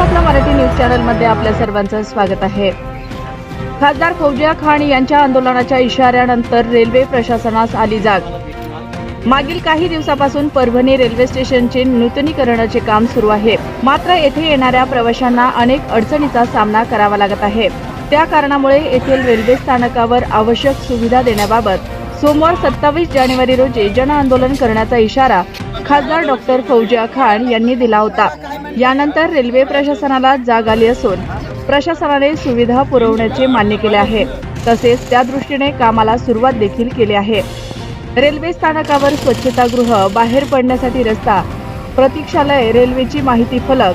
प्रश्न मराठी न्यूजमध्ये आपल्या सर्वांचं स्वागत आहे. खासदार फौजिया खान यांच्या आंदोलनाच्या इशाऱ्यानंतर रेल्वे प्रशासनास आली जाग. मागील काही दिवसापासून परभणी रेल्वे स्टेशनचे नूतनीकरणाचे काम सुरू आहे. मात्र येथे येणाऱ्या प्रवाशांना अनेक अडचणीचा सामना करावा लागत आहे. त्या कारणामुळे येथील रेल्वे स्थानकावर आवश्यक सुविधा देण्याबाबत सोमवार सत्तावीस जानेवारी रोजी जन आंदोलन करण्याचा इशारा खासदार डॉक्टर फौजिया खान यांनी दिला होता. यानंतर रेल्वे प्रशासनाला जाग आली असून प्रशासनाने सुविधा पुरवण्याचे मान्य केले आहे. तसेच त्या दृष्टीने कामाला सुरुवात देखील केली आहे. रेल्वे स्थानकावर स्वच्छतागृह बाहेर पडण्यासाठी रस्ता प्रतीक्षालय रेल्वेची माहिती फलक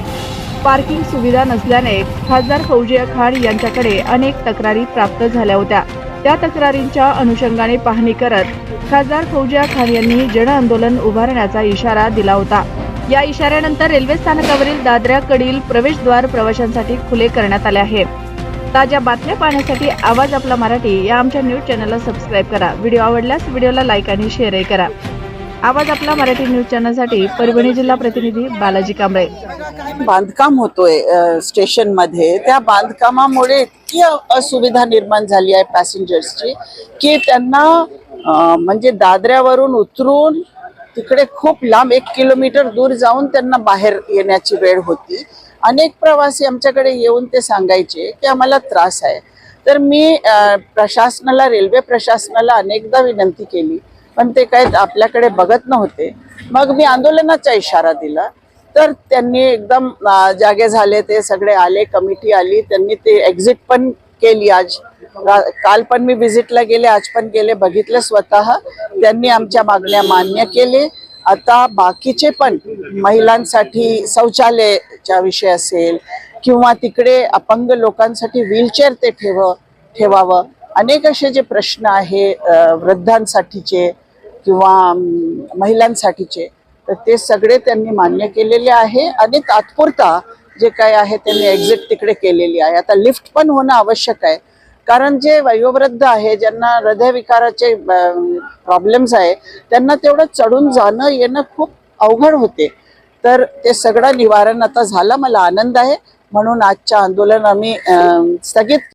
पार्किंग सुविधा नसल्याने खासदार फौजिया खान यांच्याकडे अनेक तक्रारी प्राप्त झाल्या होत्या. त्या तक्रारींच्या अनुषंगाने पाहणी करत खासदार फौजिया खान यांनी जन आंदोलन उभारण्याचा इशारा दिला होता. या इशाऱ्यानंतर रेल्वे स्थानकावरील दादऱ्याकडील प्रवेशद्वार प्रवाशांसाठी खुले करण्यात आले आहे. ताज्या बातम्या पाहण्यासाठी आवाज आपला मराठी या आमच्या न्यूज चॅनलला सबस्क्राईब करा. व्हिडिओ आवडल्यास व्हिडिओला लाईक आणि शेअरही करा. आवाज आपला मराठी न्यूज चॅनलसाठी परभणी जिल्हा प्रतिनिधी बालाजी कांबळे. बांधकाम होतोय स्टेशनमध्ये त्या बांधकामामुळे इतकी असुविधा निर्माण झाली आहे पॅसेंजर्सची की त्यांना म्हणजे दादऱ्यावरून उतरून तिकडे खूप लांब एक किलोमीटर दूर जाऊन त्यांना बाहेर येण्याची वेळ होती. अनेक प्रवासी आमच्याकडे येऊन ते सांगायचे की आम्हाला त्रास आहे. तर मी प्रशासनाला रेल्वे प्रशासनाला अनेकदा विनंती केली पण ते काय आपल्याकडे बघत नव्हते. मग मी आंदोलनाचा इशारा दिला. तर त्यांनी एकदम जागे झाले ते सगळे आले कमिटी आली त्यांनी ते एक्झिट पण केली आज. काल पण मी व्हिजिटला गेले आज पण गेले बघितलं स्वतः. त्यांनी आमच्या मागण्या मान्य केले. आता बाकीचे पण महिलांसाठी शौचालयाचा विषय असेल किंवा तिकडे अपंग लोकांसाठी व्हीलचेअर ते ठेव ठेवावं. अनेक असे जे प्रश्न आहे वृद्धांसाठीचे किंवा महिलांसाठीचे. तर ते सगळे त्यांनी मान्य केलेले आहे. आणि तात्पुरता जे काय आहे त्यांनी एक्झिट तिकडे केलेली आहे. आता लिफ्ट पण होणं आवश्यक आहे. कारण जे वयोवृद्ध आहे ज्यांना हृदयविकाराचे प्रॉब्लेम्स आहे त्यांना तेवढं चढून जाणं येणं खूप अवघड होते. तर ते सगळं निवारण आता झालं. मला आनंद आहे. म्हणून आजच्या आंदोलन आम्ही स्थगित